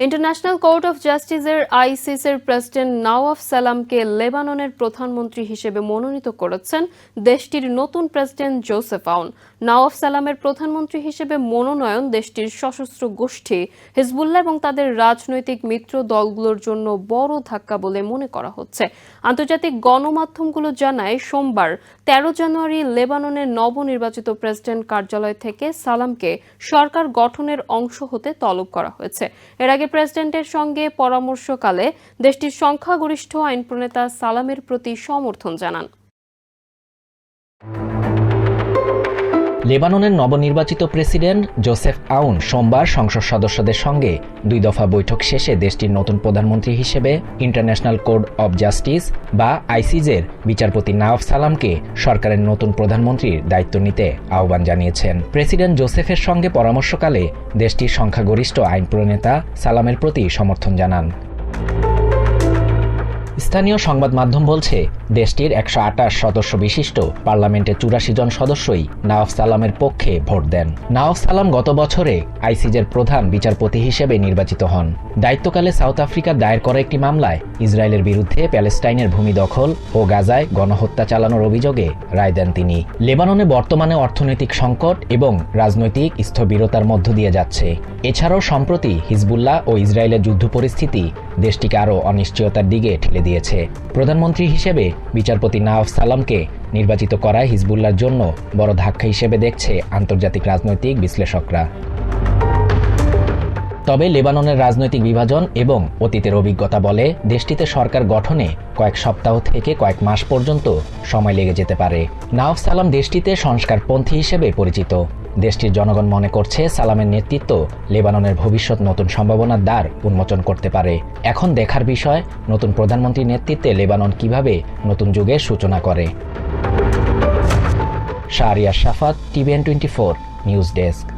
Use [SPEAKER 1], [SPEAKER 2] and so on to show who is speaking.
[SPEAKER 1] International court of জাস্টিসের আইসিসের president Nawaf সালামকে লেবাননের প্রধানমন্ত্রী হিসেবে মনোনীত করেছেন দেশটির নতুন প্রেসিডেন্ট জোসেফ আউন। নওয়াফ সালামের প্রধানমন্ত্রী হিসেবে মনোনয়ন দেশটির সশস্ত্র গোষ্ঠী, হিজবুল্লাহ এবং তাদের রাজনৈতিক মিত্র দলগুলোর জন্য বড় ধাক্কা বলে মনে করা হচ্ছে। আন্তর্জাতিক গণমাধ্যমগুলো জানায়, সোমবার তেরো জানুয়ারি লেবাননের নবনির্বাচিত প্রেসিডেন্ট কার্যালয় থেকে সালামকে সরকার গঠনের অংশ হতে তলব করা হয়েছে। এর আগে প্রেসিডেন্টের সঙ্গে পরামর্শকালে দেশটির সংখ্যাগরিষ্ঠ আইন প্রণেতা সালামের প্রতি সমর্থন জানান।
[SPEAKER 2] লেবাননের নবনির্বাচিত প্রেসিডেন্ট জোসেফ আউন সোমবার সংসদ সদস্যদের সঙ্গে দুই দফা বৈঠক শেষে দেশটির নতুন প্রধানমন্ত্রী হিসেবে ইন্টারন্যাশনাল কোর্ট অব জাস্টিস বা আইসিজের বিচারপতি নাওয়াফ সালামকে সরকারের নতুন প্রধানমন্ত্রীর দায়িত্ব নিতে আহ্বান জানিয়েছেন। প্রেসিডেন্ট জোসেফের সঙ্গে পরামর্শকালে দেশটির সংখ্যাগরিষ্ঠ আইন প্রণেতা সালামের প্রতি সমর্থন জানান। স্থানীয় সংবাদ মাধ্যম বলছে দেশটির একশো আঠাশ সদস্য বিশিষ্ট পার্লামেন্টের চুরাশি জন সদস্যই নাওয়াফ সালামের পক্ষে ভোট দেন। নাওয়াফ সালাম গত বছরে আইসিজের প্রধান বিচারপতি হিসেবে নির্বাচিত হন। দায়িত্বকালে সাউথ আফ্রিকার দায়ের করা একটি মামলায় ইসরায়েলের বিরুদ্ধে প্যালেস্টাইনের ভূমি দখল ও গাজায় গণহত্যা চালানোর অভিযোগে রায় দেন তিনি। লেবাননে বর্তমানে অর্থনৈতিক সংকট এবং রাজনৈতিক স্থবিরতার মধ্য দিয়ে যাচ্ছে। এছাড়াও সম্প্রতি হিজবুল্লাহ ও ইসরায়েলের যুদ্ধ পরিস্থিতি দেশটিকে আরও অনিশ্চয়তার দিকে ঠেলে দিয়েছে। প্রধানমন্ত্রী হিসেবে বিচারপতি নাফ সালামকে নির্বাচিত করায় হিজবুল্লার জন্য বড় ধাক্কা হিসেবে দেখছে আন্তর্জাতিক রাজনৈতিক বিশ্লেষকরা। তবে লেবাননের রাজনৈতিক বিভাজন এবং অতীতের অভিজ্ঞতা বলে দেশটিতে সরকার গঠনে কয়েক সপ্তাহ থেকে কয়েক মাস পর্যন্ত সময় লেগে যেতে পারে। নাওফ সালাম দেশটিতে সংস্কারপন্থী হিসেবে পরিচিত। দেশটির জনগণ মনে করছে সালামের নেতৃত্ব লেবাননের ভবিষ্যৎ নতুন সম্ভাবনার দ্বার উন্মোচন করতে পারে। এখন দেখার বিষয়, নতুন প্রধানমন্ত্রীর নেতৃত্বে লেবানন কীভাবে নতুন যুগের সূচনা করে। Shahriar Shafat, TVN twenty four, news desk.